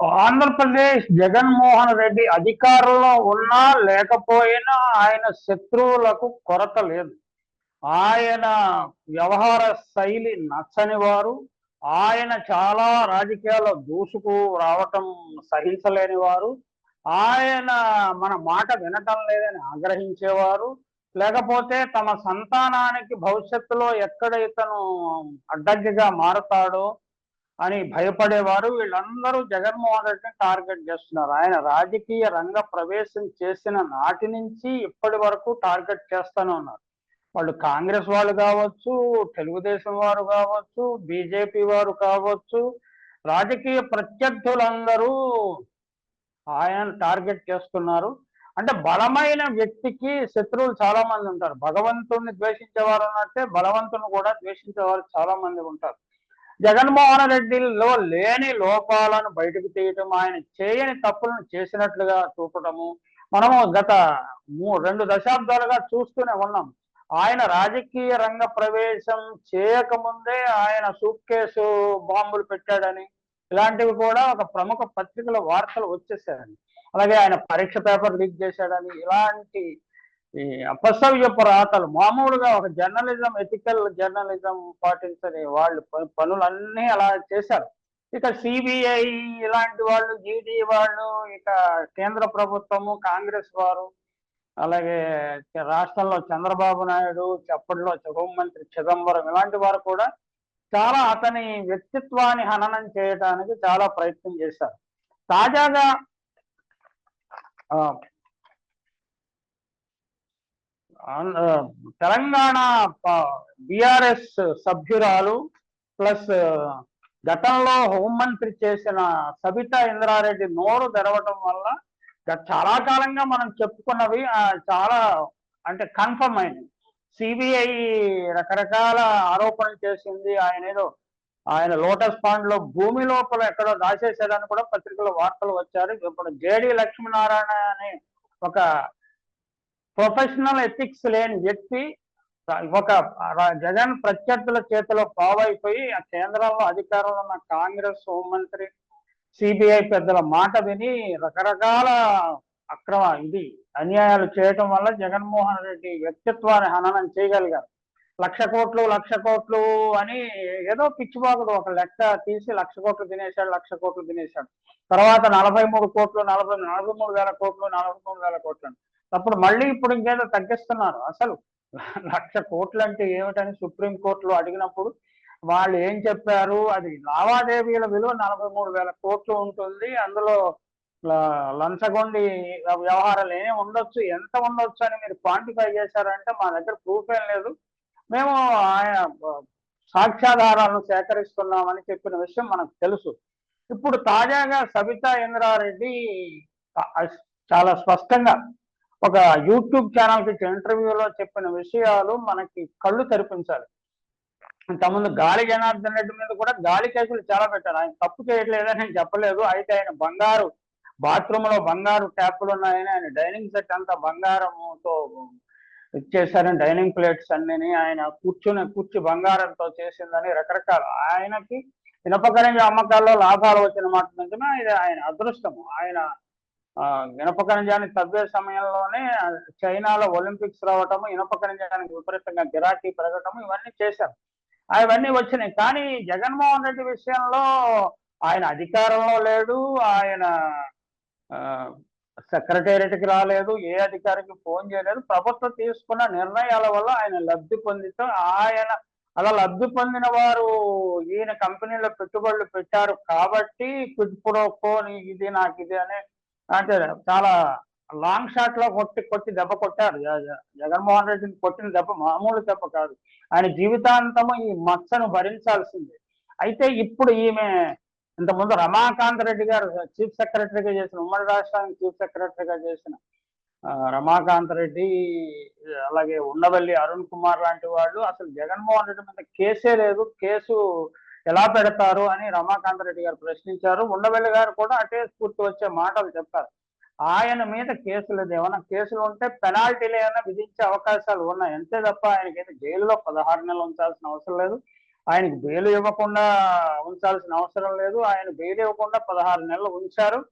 ఆంధ్రప్రదేశ్ జగన్మోహన్ రెడ్డి అధికారంలో ఉన్నా లేకపోయినా ఆయన శత్రువులకు కొరత లేదు. ఆయన వ్యవహార శైలి నచ్చని వారు ఆయన చాలా రాజకీయాల్లో దూసుకు రావటం సహించలేని వారు ఆయన మన మాట వినటం లేదని ఆగ్రహించేవారు లేకపోతే తమ సంతానానికి భవిష్యత్తులో ఎక్కడ ఇతను అడ్డంకిగా మారతాడో అని భయపడేవారు. వీళ్ళందరూ జగన్మోహన్ రెడ్డిని టార్గెట్ చేస్తున్నారు. ఆయన రాజకీయ రంగ ప్రవేశం చేసిన నాటి నుంచి ఇప్పటి వరకు టార్గెట్ చేస్తూనే ఉన్నారు. వాళ్ళు కాంగ్రెస్ వాళ్ళు కావచ్చు తెలుగుదేశం వారు కావచ్చు బీజేపీ వారు కావచ్చు రాజకీయ ప్రత్యర్థులందరూ ఆయన టార్గెట్ చేస్తున్నారు. అంటే బలమైన వ్యక్తికి శత్రువులు చాలా మంది ఉంటారు. భగవంతుడిని ద్వేషించేవారు ఉన్నట్టే బలవంతుని కూడా ద్వేషించేవారు చాలా మంది ఉంటారు. జగన్మోహన్ రెడ్డిలో లేని లోపాలను బయటకు తీయటం ఆయన చేయని తప్పులను చేసినట్లుగా చూపటము మనము గత రెండు దశాబ్దాలుగా చూస్తూనే ఉన్నాం. ఆయన రాజకీయ రంగ ప్రవేశం చేయకముందే ఆయన సూట్ కేసు బాంబులు పెట్టాడని ఇలాంటివి కూడా ఒక ప్రముఖ పత్రికల వార్తలు వచ్చేసాయండి అలాగే ఆయన పరీక్ష పేపర్ లీక్ చేశాడని ఇలాంటి ఈ అపసవ్య పురాతలు మామూలుగా ఒక జర్నలిజం ఎథికల్ జర్నలిజం పాటించని వాళ్ళు పనులన్నీ అలా చేశారు. ఇక సిబిఐ ఇలాంటి వాళ్ళు ఈడీ వాళ్ళు ఇక కేంద్ర ప్రభుత్వము కాంగ్రెస్ వారు అలాగే రాష్ట్రంలో చంద్రబాబు నాయుడు అప్పట్లో హోంమంత్రి చిదంబరం ఇలాంటి వారు కూడా చాలా అతని వ్యక్తిత్వాన్ని హననం చేయడానికి చాలా ప్రయత్నం చేశారు. తాజాగా తెలంగాణ బిఆర్ఎస్ సభ్యురాలు ప్లస్ గతంలో హోంమంత్రి చేసిన సబితా ఇంద్రారెడ్డి నోరు తెరవటం వల్ల చాలా కాలంగా మనం చెప్పుకున్నవి చాలా అంటే కన్ఫర్మ్ అయింది సిబిఐ రకరకాల ఆరోపణలు చేసింది ఆయన ఏదో ఆయన లోటస్ పాండ్లో భూమి లోపల ఎక్కడో దాచేసాడని కూడా పత్రికలో వార్తలు వచ్చారు. ఇప్పుడు జేడి లక్ష్మీనారాయణ అనే ఒక ప్రొఫెషనల్ ఎథిక్స్ లేని వ్యక్తి ఒక జగన్ ప్రత్యర్థుల చేతిలో పావైపోయి ఆ కేంద్రంలో అధికారంలో ఉన్న కాంగ్రెస్ హోంమంత్రి సిబిఐ పెద్దల మాట విని రకరకాల అక్రమ ఇది అన్యాయాలు చేయటం వల్ల జగన్మోహన్ రెడ్డి వ్యక్తిత్వాన్ని హననం చేయగలిగారు. లక్ష కోట్లు లక్ష కోట్లు అని ఏదో పిచ్చిబాగుడు ఒక లెక్క తీసి లక్ష కోట్లు తినేశాడు లక్ష కోట్లు తినేశాడు. తర్వాత నలభై మూడు కోట్లు నలభై నలభై మూడు వేల కోట్లు నలభై మూడు వేల కోట్లు అప్పుడు మళ్ళీ ఇప్పుడు ఇంకేదో తగ్గిస్తున్నారు. అసలు లక్ష కోట్లు అంటే ఏమిటని సుప్రీం కోర్టులో అడిగినప్పుడు వాళ్ళు ఏం చెప్పారు? అది లావాదేవీల విలువ నలభై మూడు వేల కోట్లు ఉంటుంది. అందులో లంచగొండి వ్యవహారాలు ఏమి ఉండొచ్చు? ఎంత ఉండొచ్చు అని మీరు క్వాంటిఫై చేశారంటే మా దగ్గర ప్రూఫ్ ఏం లేదు. మేము ఆయన సాక్ష్యాధారాలను సేకరిస్తున్నామని చెప్పిన విషయం మనకు తెలుసు. ఇప్పుడు తాజాగా సబితా ఇంద్రారెడ్డి చాలా స్పష్టంగా ఒక యూట్యూబ్ ఛానల్కి ఇంటర్వ్యూలో చెప్పిన విషయాలు మనకి కళ్ళు తెరిపించాలి. ఇంతకుముందు గాలి జనార్దన్ రెడ్డి మీద కూడా గాలి కేసులు చాలా పెట్టారు. ఆయన తప్పు చేయట్లేదని నేను చెప్పలేదు. అయితే ఆయన బంగారు బాత్రూమ్లో బంగారు ట్యాప్లు ఉన్నాయని ఆయన డైనింగ్ సెట్ అంతా బంగారంతో ఇచ్చేసారని డైనింగ్ ప్లేట్స్ అన్ని ఆయన కూర్చుని కూర్చి బంగారంతో చేసిందని రకరకాల. ఆయనకి ఇనపకరంజ అమ్మకాల్లో లాభాలు వచ్చిన మాట నిజమే ఇది ఆయన అదృష్టము ఆయన ఆ, ఖనిజాన్ని తవ్వే సమయంలోనే చైనాలో ఒలింపిక్స్ రావటము ఇనపకరంజానికి విపరీతంగా గిరాకీ పెరగటము ఇవన్నీ చేశారు. అవన్నీ వచ్చినాయి. కానీ జగన్మోహన్ రెడ్డి విషయంలో ఆయన అధికారంలో లేడు ఆయన సెక్రటేరియట్కి రాలేదు ఏ అధికారికి ఫోన్ చేయలేదు. ప్రభుత్వం తీసుకున్న నిర్ణయాల వల్ల ఆయన లబ్ధి పొందితే ఆయన అలా లబ్ధి పొందిన వారు ఈయన కంపెనీలో పెట్టుబడులు పెట్టారు కాబట్టి క్విడ్ ప్రోకో ఇది నాకు ఇది అనే అంటే చాలా లాంగ్ షాట్లో కొట్టి కొట్టి దెబ్బ కొట్టారు. జగన్మోహన్ రెడ్డిని కొట్టిన దెబ్బ మామూలు దెబ్బ కాదు. ఆయన జీవితాంతము ఈ మచ్చను భరించాల్సిందే. అయితే ఇప్పుడు ఈమె ఇంతకుముందు రమాకాంత్ రెడ్డి గారు చీఫ్ సెక్రటరీగా చేసిన ఉమ్మడి రాష్ట్రానికి చీఫ్ సెక్రటరీగా చేసిన ఆ, రమాకాంత్ రెడ్డి అలాగే ఉండవల్లి అరుణ్ కుమార్ లాంటి వాళ్ళు అసలు జగన్మోహన్ రెడ్డి మీద కేసే లేదు. కేసు ఎలా పెడతారు అని రమాకాంత్ రెడ్డి గారు ప్రశ్నించారు. ఉండవెల్లి గారు కూడా అటే స్ఫూర్తి వచ్చే మాటలు చెప్పారు. ఆయన మీద కేసులు ఏమైనా కేసులు ఉంటే పెనాల్టీలు ఏమైనా విధించే అవకాశాలు ఉన్నాయి. అంతే తప్ప ఆయనకైతే జైలులో పదహారు నెలలు ఉంచాల్సిన అవసరం లేదు. ఆయనకి బెయిల్ ఇవ్వకుండా ఉంచాల్సిన అవసరం లేదు. ఆయన బెయిల్ ఇవ్వకుండా పదహారు నెలలు ఉంచారు.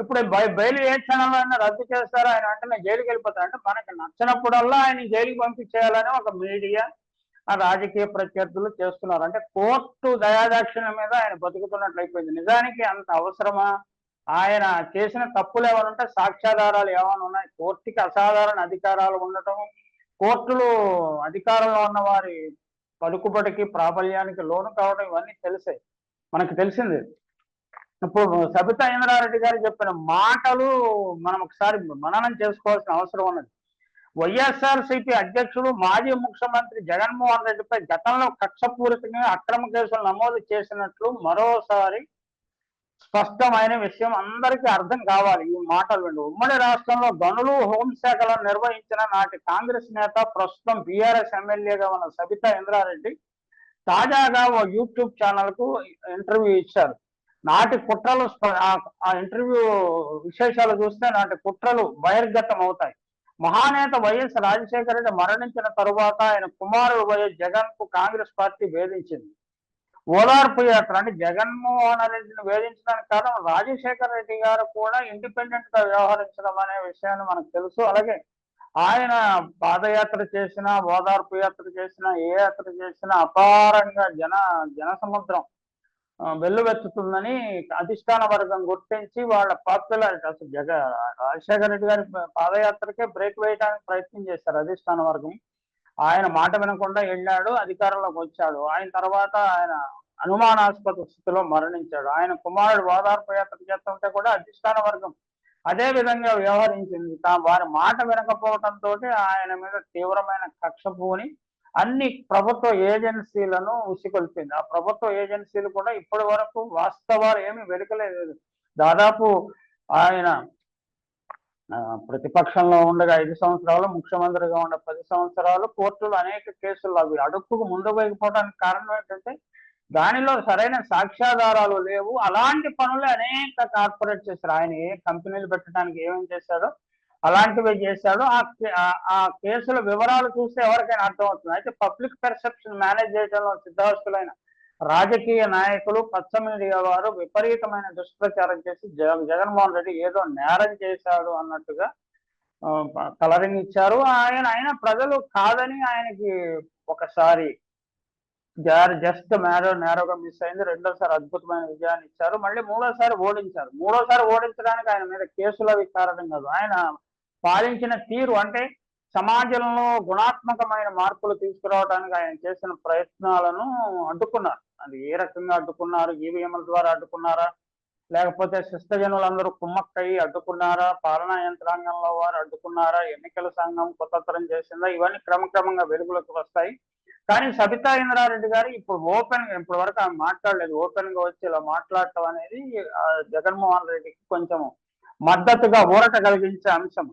ఇప్పుడు బై- బెయిల్ ఏ క్షణంలో అయినా రద్దు చేస్తారు? ఆయన వెంటనే జైలుకి వెళ్ళిపోతారు. అంటే మనకి నచ్చినప్పుడల్లా ఆయన జైలుకి పంపించేయాలని ఒక మీడియా రాజకీయ ప్రత్యర్థులు చేస్తున్నారు. అంటే కోర్టు దయాదాక్షిణ్యం మీద ఆయన బతుకుతున్నట్లు అయిపోయింది. నిజానికి అంత అవసరమా? ఆయన చేసిన తప్పులు ఏమైనా ఉంటే సాక్ష్యాధారాలు ఏమైనా ఉన్నాయి? కోర్టుకి అసాధారణ అధికారాలు ఉండటం కోర్టులు అధికారంలో ఉన్న వారి పలుకుబడికి ప్రాబల్యానికి లోను కావడం ఇవన్నీ తెలిసే మనకు తెలిసింది. ఇప్పుడు సబితా ఇంద్రారెడ్డి గారు చెప్పిన మాటలు మనం ఒకసారి మననం చేసుకోవాల్సిన అవసరం ఉన్నది. వైఎస్ఆర్సీపీ అధ్యక్షుడు మాజీ ముఖ్యమంత్రి జగన్మోహన్ రెడ్డిపై గతంలో కక్షపూరితంగా అక్రమ కేసులు నమోదు చేసినట్లు మరోసారి స్పష్టమైన విషయం అందరికీ అర్థం కావాలి. ఈ మాటలు విండు ఉమ్మడి రాష్ట్రంలో గనులు హోంశాఖలను నిర్వహించిన నాటి కాంగ్రెస్ నేత ప్రస్తుతం బీఆర్ఎస్ ఎమ్మెల్యేగా ఉన్న సబితా ఇంద్రారెడ్డి తాజాగా ఓ యూట్యూబ్ ఛానల్కు ఇంటర్వ్యూ ఇచ్చారు. నాటి కుట్రలు ఆ ఇంటర్వ్యూ విశేషాలు చూస్తే నాటి కుట్రలు బహిర్గతం అవుతాయి మహానేత వైఎస్ రాజశేఖర రెడ్డి మరణించిన తరువాత ఆయన కుమారుడు వైఎస్ జగన్కు కాంగ్రెస్ పార్టీ వేధించింది. ఓదార్పు యాత్ర అంటే జగన్మోహన్ రెడ్డిని వేధించడానికి కారణం రాజశేఖర రెడ్డి గారు కూడా ఇండిపెండెంట్గా వ్యవహరించడం అనే విషయాన్ని మనకు తెలుసు. అలాగే ఆయన పాదయాత్ర చేసిన ఓదార్పు యాత్ర చేసిన ఏ యాత్ర చేసినా అపారంగా జన జన సముద్రం వెల్లువెత్తుతుందని అధిష్టాన వర్గం గుర్తించి వాళ్ళ పాపులారిటీ అసలు జగ రాజశేఖర రెడ్డి గారి పాదయాత్రకే బ్రేక్ వేయడానికి ప్రయత్నం చేశారు అధిష్టాన వర్గం. ఆయన మాట వినకుండా వెళ్ళాడు అధికారంలోకి వచ్చాడు. ఆయన తర్వాత ఆయన అనుమానాస్పద స్థితిలో మరణించాడు. ఆయన కుమారుడు ఓదార్పు యాత్ర చేస్తుంటే కూడా అధిష్టాన వర్గం అదే విధంగా వ్యవహరించింది. తా వారి మాట వినకపోవడంతో ఆయన మీద తీవ్రమైన కక్ష పూని అన్ని ప్రభుత్వ ఏజెన్సీలను ఉసికొల్పింది ఆ ప్రభుత్వ ఏజెన్సీలు కూడా ఇప్పటి వరకు వాస్తవాలు ఏమి వెలుకలేదు. దాదాపు ఆయన ప్రతిపక్షంలో ఉండగా ఐదు సంవత్సరాలు ముఖ్యమంత్రిగా ఉన్న పది సంవత్సరాలు కోర్టులు అనేక కేసులు అవి అడుక్కుకు ముందుకు వేయకపోవడానికి కారణం ఏంటంటే దానిలో సరైన సాక్ష్యాధారాలు లేవు. అలాంటి పనులు అనేక కార్పొరేట్ చేశారు. ఆయన ఏ కంపెనీలు పెట్టడానికి ఏమేమి చేశాడో అలాంటివి చేశాడు ఆ ఆ- ఆ కేసుల వివరాలు చూస్తే ఎవరికైనా అర్థమవుతుంది. అయితే పబ్లిక్ పెర్సెప్షన్ మేనేజ్ చేయడంలో సిద్ధాస్తులైన రాజకీయ నాయకులు పచ్చ మీడియా వారు విపరీతమైన దుష్ప్రచారం చేసి జగన్ జగన్మోహన్ రెడ్డి ఏదో నేరం చేశాడు అన్నట్టుగా కలరింగ్ ఇచ్చారు ఆయన ఆయన ప్రజలు కాదని ఆయనకి ఒకసారి జస్ట్ మేరో నేరోగా మిస్ అయింది. రెండోసారి అద్భుతమైన విజయాన్ని ఇచ్చారు. మళ్ళీ మూడోసారి ఓడించారు. మూడోసారి ఓడించడానికి ఆయన మీద కేసులు అవి కారణం కాదు. ఆయన పాలించిన తీరు అంటే సమాజంలో గుణాత్మకమైన మార్పులు తీసుకురావడానికి ఆయన చేసిన ప్రయత్నాలను అడ్డుకున్నారు. అది ఏ రకంగా అడ్డుకున్నారు? ఈవీఎంల ద్వారా అడ్డుకున్నారా? లేకపోతే శిష్టజనులందరూ కుమ్మక్కయి అడ్డుకున్నారా? పాలనా యంత్రాంగంలో వారు అడ్డుకున్నారా? ఎన్నికల సంఘం కుతంత్రం చేసిందా? ఇవన్నీ క్రమక్రమంగా వెలుగులోకి వస్తాయి. కానీ సబితా ఇంద్రారెడ్డి గారు ఇప్పుడు ఓపెన్గా ఇప్పటి వరకు ఆమె మాట్లాడలేదు. ఓపెన్గా వచ్చి ఇలా మాట్లాడటం అనేది జగన్మోహన్ రెడ్డికి కొంచెం మద్దతుగా ఊరట కలిగించే అంశం.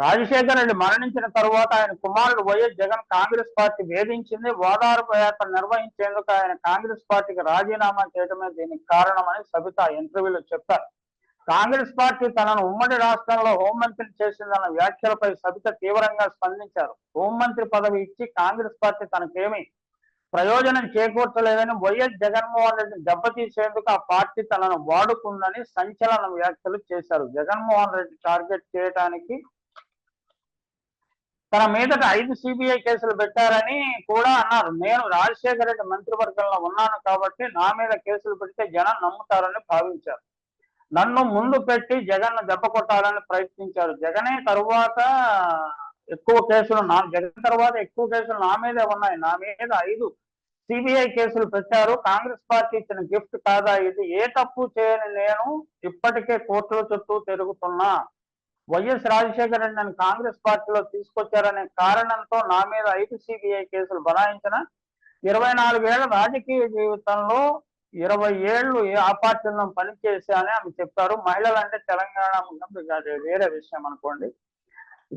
రాజశేఖర రెడ్డి మరణించిన తరువాత ఆయన కుమారుడు వైఎస్ జగన్ కాంగ్రెస్ పార్టీ వేధించింది. ఓదార్పు యాత్ర నిర్వహించేందుకు ఆయన కాంగ్రెస్ పార్టీకి రాజీనామా చేయడమే దీనికి కారణమని సబితా ఇంటర్వ్యూలో చెప్పారు. కాంగ్రెస్ పార్టీ తనను ఉమ్మడి రాష్ట్రంలో హోంమంత్రి చేసిందన్న వ్యాఖ్యలపై సబిత తీవ్రంగా స్పందించారు. హోంమంత్రి పదవి ఇచ్చి కాంగ్రెస్ పార్టీ తనకేమీ ప్రయోజనం చేకూర్చలేదని వైఎస్ జగన్మోహన్ రెడ్డిని దెబ్బతీసేందుకు ఆ పార్టీ తనను వాడుకుందని సంచలన వ్యాఖ్యలు చేశారు. జగన్మోహన్ రెడ్డి టార్గెట్ చేయడానికి తన మీదట ఐదు సిబిఐ కేసులు పెట్టారని కూడా అన్నారు. నేను రాజశేఖర రెడ్డి మంత్రివర్గంలో ఉన్నాను కాబట్టి నా మీద కేసులు పెడితే జనం నమ్ముతారని భావించారు. నన్ను ముందు పెట్టి జగన్ దెబ్బ కొట్టాలని ప్రయత్నించారు. జగనే తరువాత ఎక్కువ కేసులు నా జగన్ తర్వాత ఎక్కువ కేసులు నా మీదే ఉన్నాయి. నా మీద ఐదు సిబిఐ కేసులు పెట్టారు. కాంగ్రెస్ పార్టీ ఇచ్చిన గిఫ్ట్ కాదా ఇది? ఏ తప్పు చేయని నేను ఇప్పటికే కోర్టుల చుట్టూ తిరుగుతున్నా. వైఎస్ రాజశేఖర రెడ్డి నన్ను కాంగ్రెస్ పార్టీలో తీసుకొచ్చారనే కారణంతో నా మీద ఐదు సిబిఐ కేసులు బనాయించిన ఇరవై నాలుగేళ్ళ రాజకీయ జీవితంలో ఇరవై ఏళ్ళు ఏ ఆ పార్టీలో పనిచేశానే ఆమె చెప్పారు. మహిళలు అంటే తెలంగాణ ఉన్నప్పుడు కాదు వేరే విషయం అనుకోండి.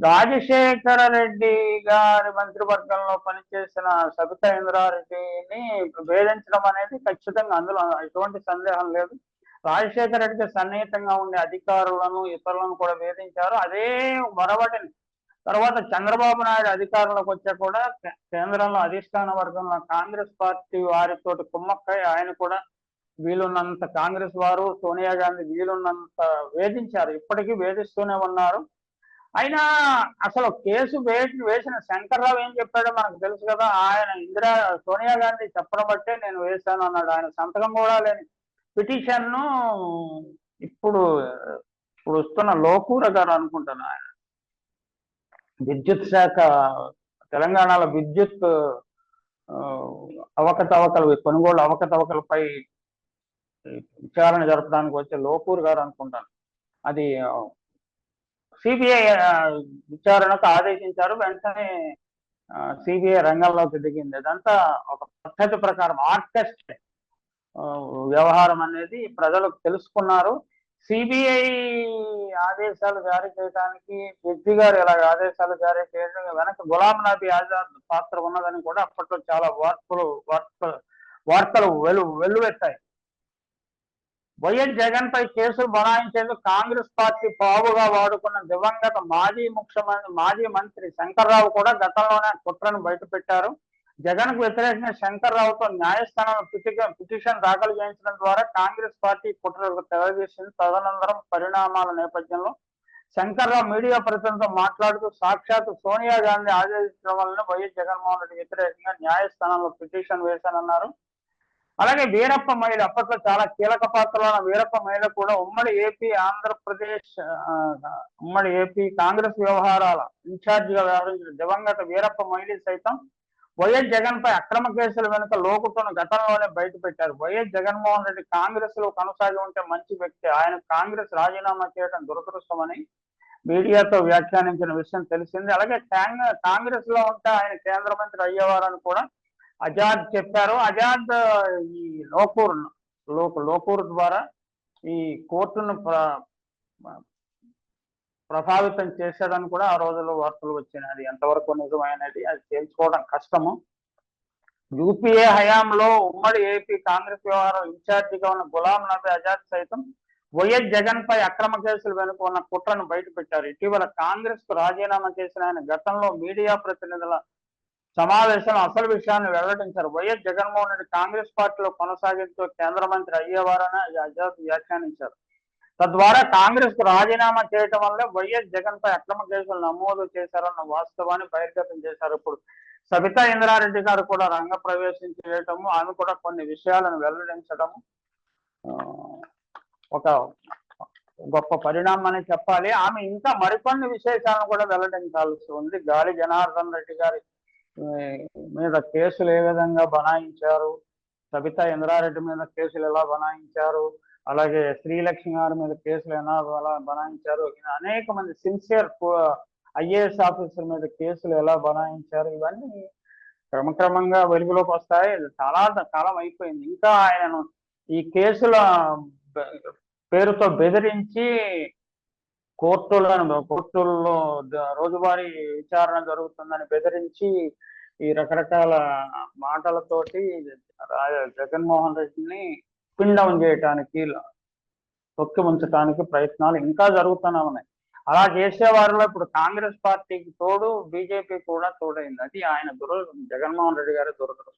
రాజశేఖర రెడ్డి గారి మంత్రివర్గంలో పనిచేసిన సబితా ఇంద్రారెడ్డిని వేధించడం అనేది ఖచ్చితంగా అందులో ఎటువంటి సందేహం లేదు. రాజశేఖర రెడ్డికి సన్నిహితంగా ఉండే అధికారులను ఇతరులను కూడా వేధించారు. అదే మొరవటిని తర్వాత చంద్రబాబు నాయుడు అధికారంలోకి వచ్చా కూడా కేంద్రంలో అధిష్టాన వర్గంలో కాంగ్రెస్ పార్టీ వారితో కుమ్మక్కై ఆయన కూడా వీలున్నంత కాంగ్రెస్ వారు సోనియా గాంధీ వీలున్నంత వేధించారు. ఇప్పటికీ వేధిస్తూనే ఉన్నారు. అయినా అసలు కేసు వేసిన శంకర్రావు ఏం చెప్పాడో మనకు తెలుసు కదా. ఆయన ఇందిరా సోనియా గాంధీ చెప్పడం బట్టే నేను వేశాను అన్నాడు. ఆయన సంతకం కూడా లేని పిటిషన్ను ఇప్పుడు ఇప్పుడు వస్తున్న లోకూర గారు అనుకుంటాను ఆయన. విద్యుత్ శాఖ తెలంగాణలో విద్యుత్ అవకతవకలు కొనుగోలు అవకతవకలపై విచారణ జరపడానికి వచ్చే లోపూర్ గారు అనుకుంటాను. అది సిబిఐ విచారణకు ఆదేశించారు వెంటనే సిబిఐ రంగంలోకి దిగింది. అదంతా ఒక పద్ధతి ప్రకారం ఆర్కెస్ట్రే. వ్యవహారం అనేది ప్రజలకు తెలుసుకున్నారు. సిబిఐ ఆదేశాలు జారీ చేయడానికి జడ్జి గారు ఇలాగ ఆదేశాలు జారీ చేయడం వెనక గులాం నబీ ఆజాద్ పాత్ర ఉన్నదని కూడా అప్పట్లో చాలా వార్తలు వార్తలు వార్తలు వెలు వెల్లువెత్తాయి. వైఎస్ జగన్ పై కేసులు బనాయించేందుకు కాంగ్రెస్ పార్టీ పావుగా వాడుకున్న దివంగత మాజీ ముఖ్యమంత్రి మాజీ మంత్రి శంకర్రావు కూడా గతంలోనే కుట్రను బయటపెట్టారు. జగన్కు వ్యతిరేకంగా శంకర్రావుతో న్యాయస్థానంలో పిటిషన్ పిటిషన్ దాఖలు చేయించడం ద్వారా కాంగ్రెస్ పార్టీ కుట్రకు తెరవేసింది తదనంతరం పరిణామాల నేపథ్యంలో శంకర్రావు మీడియా ప్రతినిధితో మాట్లాడుతూ సాక్షాత్ సోనియా గాంధీ ఆదేశించడం వలన వైఎస్ జగన్మోహన్ రెడ్డి వ్యతిరేకంగా న్యాయస్థానంలో పిటిషన్ వేశానన్నారు. అలాగే వీరప్ప మహిళ అప్పట్లో చాలా కీలక పాత్రలో ఉన్న వీరప్ప మహిళ కూడా ఉమ్మడి ఏపీ ఆంధ్రప్రదేశ్ ఉమ్మడి ఏపీ కాంగ్రెస్ వ్యవహారాల ఇన్ఛార్జ్గా వ్యవహరించిన దివంగత వీరప్ప మహిళ సైతం వైఎస్ జగన్ పై అక్రమ కేసుల వెనుక లోకుతున్న గతంలోనే బయట పెట్టారు. వైఎస్ జగన్మోహన్ రెడ్డి కాంగ్రెస్లో కొనసాగి ఉంటే మంచి వ్యక్తి. ఆయన కాంగ్రెస్ రాజీనామా చేయడం దురదృష్టమని మీడియాతో వ్యాఖ్యానించిన విషయం తెలిసింది. అలాగే కాంగ్రెస్లో ఉంటే ఆయన కేంద్ర మంత్రి అయ్యేవారని కూడా ఆజాద్ చెప్పారు. ఆజాద్ ఈ లోకూర్ లోకూర్ ద్వారా ఈ కోర్టును ప్రభావితం చేశాడని కూడా ఆ రోజుల్లో వార్తలు వచ్చినాయి. అది ఎంతవరకు నిజమైనది అది తేల్చుకోవడం కష్టము. యూపీఏ హయాంలో ఉమ్మడి ఏపీ కాంగ్రెస్ వ్యవహారం ఇన్ఛార్జిగా ఉన్న గులాం నబీ ఆజాద్ సైతం వైఎస్ జగన్ పై అక్రమ కేసులు వెనుక ఉన్న కుట్రను బయటపెట్టారు ఇటీవల కాంగ్రెస్కు రాజీనామా చేసిన ఆయన గతంలో మీడియా ప్రతినిధుల సమావేశంలో అసలు విషయాన్ని వెల్లడించారు. వైఎస్ జగన్మోహన్ రెడ్డి కాంగ్రెస్ పార్టీలో కొనసాగిస్తూ కేంద్ర మంత్రి అయ్యేవారని ఆజాద్ వ్యాఖ్యానించారు. తద్వారా కాంగ్రెస్కు రాజీనామా చేయటం వల్ల వైఎస్ జగన్ పై అక్రమ కేసులు నమోదు చేశారన్న వాస్తవాన్ని బహిర్గతం చేశారు. ఇప్పుడు సబితా ఇంద్రారెడ్డి గారు కూడా రంగ ప్రవేశం చేయటము ఆమె కూడా కొన్ని విషయాలను వెల్లడించడము ఒక గొప్ప పరిణామం అని చెప్పాలి. ఆమె ఇంకా మరికొన్ని విశేషాలను కూడా వెల్లడించాల్సి ఉంది. గాలి జనార్దన్ రెడ్డి గారి మీద కేసులు ఏ విధంగా బనాయించారు? సబితా ఇంద్రారెడ్డి మీద కేసులు ఎలా బనాయించారు? అలాగే శ్రీలక్ష్మి గారి మీద కేసులు ఎలా బనాయించారు? అనేక మంది సిన్సియర్ ఐఏఎస్ ఆఫీసర్ మీద కేసులు ఎలా బనాయించారు? ఇవన్నీ క్రమక్రమంగా వెలుగులోకి వస్తాయి. చాలా కాలం అయిపోయింది. ఇంకా ఆయనను ఈ కేసుల పేరుతో బెదిరించి కోర్టులను కోర్టుల్లో రోజువారీ విచారణ జరుగుతుందని బెదిరించి ఈ రకరకాల మాటలతోటి జగన్మోహన్ రెడ్డిని పిన్ డౌన్ చేయటానికి తొక్కి ఉంచడానికి ప్రయత్నాలు ఇంకా జరుగుతూనే ఉన్నాయి. అలా చేసే వారిలో ఇప్పుడు కాంగ్రెస్ పార్టీకి తోడు బీజేపీ కూడా తోడైంది. అది ఆయన దుర జగన్మోహన్ రెడ్డి గారి దురదృష్టం.